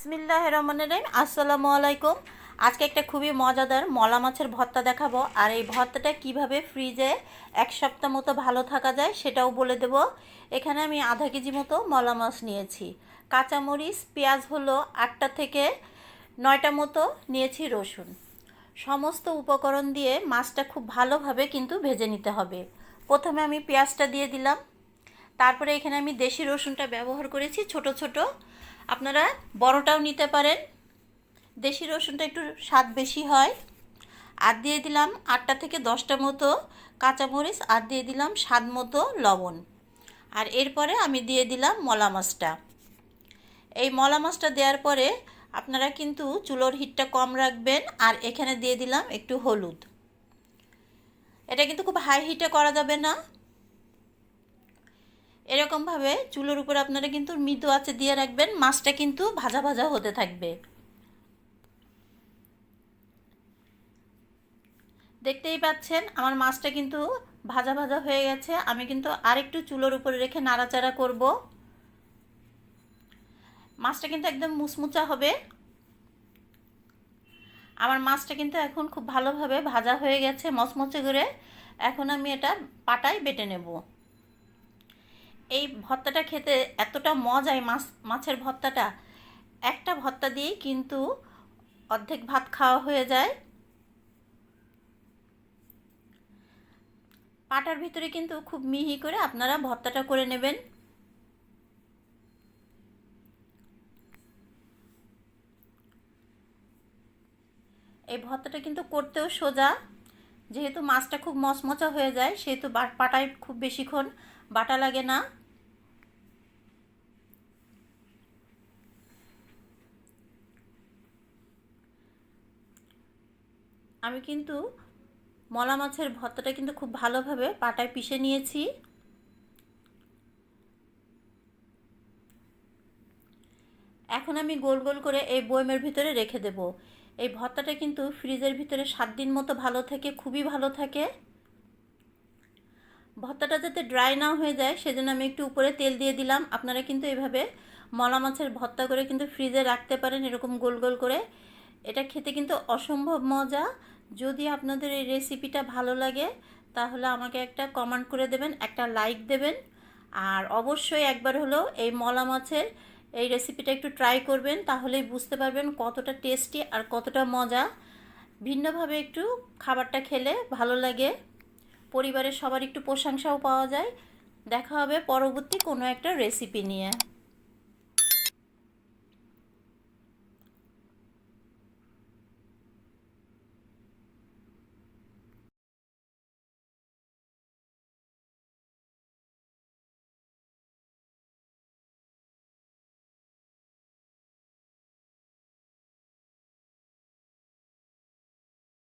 বিসমিল্লাহ রহমানের রহিম, আসসালামু আলাইকুম। আজকে একটা খুবই মজাদার মলা মাছের ভর্তা দেখাবো, আর এই ভর্তাটা কীভাবে ফ্রিজে এক সপ্তাহ মতো ভালো থাকা যায় সেটাও বলে দেব। এখানে আমি আধা কেজি মতো মলা মাছ নিয়েছি। কাঁচামরিচ, পেঁয়াজ হলো আটটা থেকে নয়টা মতো নিয়েছি রসুন। সমস্ত উপকরণ দিয়ে মাছটা খুব ভালোভাবে কিন্তু ভেজে নিতে হবে। প্রথমে আমি পেঁয়াজটা দিয়ে দিলাম। তারপরে এখানে আমি দেশি রসুনটা ব্যবহার করেছি, ছোট ছোট। আপনারা বড়টাও নিতে পারেন। দেশি রসুনটা একটু স্বাদ বেশি হয়। আর দিয়ে দিলাম আটটা থেকে দশটা মতো কাঁচামরিচ, আর দিয়ে দিলাম স্বাদ মতো লবণ। আর এরপরে আমি দিয়ে দিলাম মলা মাছটা। এই মলা মাছটা দেওয়ার পরে আপনারা কিন্তু চুলোর হিটটা কম রাখবেন, আর এখানে দিয়ে দিলাম একটু হলুদ। এটা কিন্তু খুব হাই হিটে করা যাবে না। এরকমভাবে চুলোর উপর আপনারা কিন্তু মৃদু আছে দিয়ে রাখবেন, মাছটা কিন্তু ভাজা ভাজা হতে থাকবে। দেখতেই পাচ্ছেন, আমার মাছটা কিন্তু ভাজা ভাজা হয়ে গেছে। আমি কিন্তু আরেকটু চুলোর উপরে রেখে নাড়াচাড়া করব। মাছটা কিন্তু একদম মুচমুচা হবে। আমার মাছটা কিন্তু এখন খুব ভালোভাবে ভাজা হয়ে গেছে, মচমচে করে। এখন আমি এটা পাটায় বেটে নেব। এই ভর্তাটা খেতে এতটা মজায় মাছ, মাছের ভর্তাটা। একটা ভর্তা দিয়েই কিন্তু অর্ধেক ভাত খাওয়া হয়ে যায়। পাটার ভিতরে কিন্তু খুব মিহি করে আপনারা ভর্তাটা করে নেবেন। এই ভর্তাটা কিন্তু করতেও সোজা। যেহেতু মাছটা খুব মচমচা হয়ে যায়, সেহেতু পাটায় খুব বেশিক্ষণ বাটা লাগে না। আমি কিন্তু মলা মাছের ভর্তাটা কিন্তু খুব ভালোভাবে পাটায় পিষে নিয়েছি। এখন আমি গোল গোল করে এই বয়মের ভিতরে রেখে দেব। এই ভর্তাটা কিন্তু ফ্রিজের ভিতরে সাত দিন মতো ভালো থাকে, খুবই ভালো থাকে। ভর্তাটা যাতে ড্রাই না হয়ে যায়, সেজন্য আমি একটু উপরে তেল দিয়ে দিলাম। আপনারা কিন্তু এভাবে মলা মাছের ভর্তা করে কিন্তু ফ্রিজে রাখতে পারেন এরকম গোল গোল করে। এটা খেতে কিন্তু অসম্ভব মজা। যদি আপনাদের এই রেসিপিটা ভালো লাগে, তাহলে আমাকে একটা কমেন্ট করে দেবেন, একটা লাইক দেবেন। আর অবশ্যই একবার হলেও এই মলা মাছের এই রেসিপিটা একটু ট্রাই করবেন, তাহলেই বুঝতে পারবেন কতটা টেস্টি আর কতটা মজা। ভিন্নভাবে একটু খাবারটা খেলে ভালো লাগে। পরিবারের সবার একটু প্রশংসাও পাওয়া যায়। দেখা হবে পরবর্তী কোনো একটা রেসিপি নিয়ে।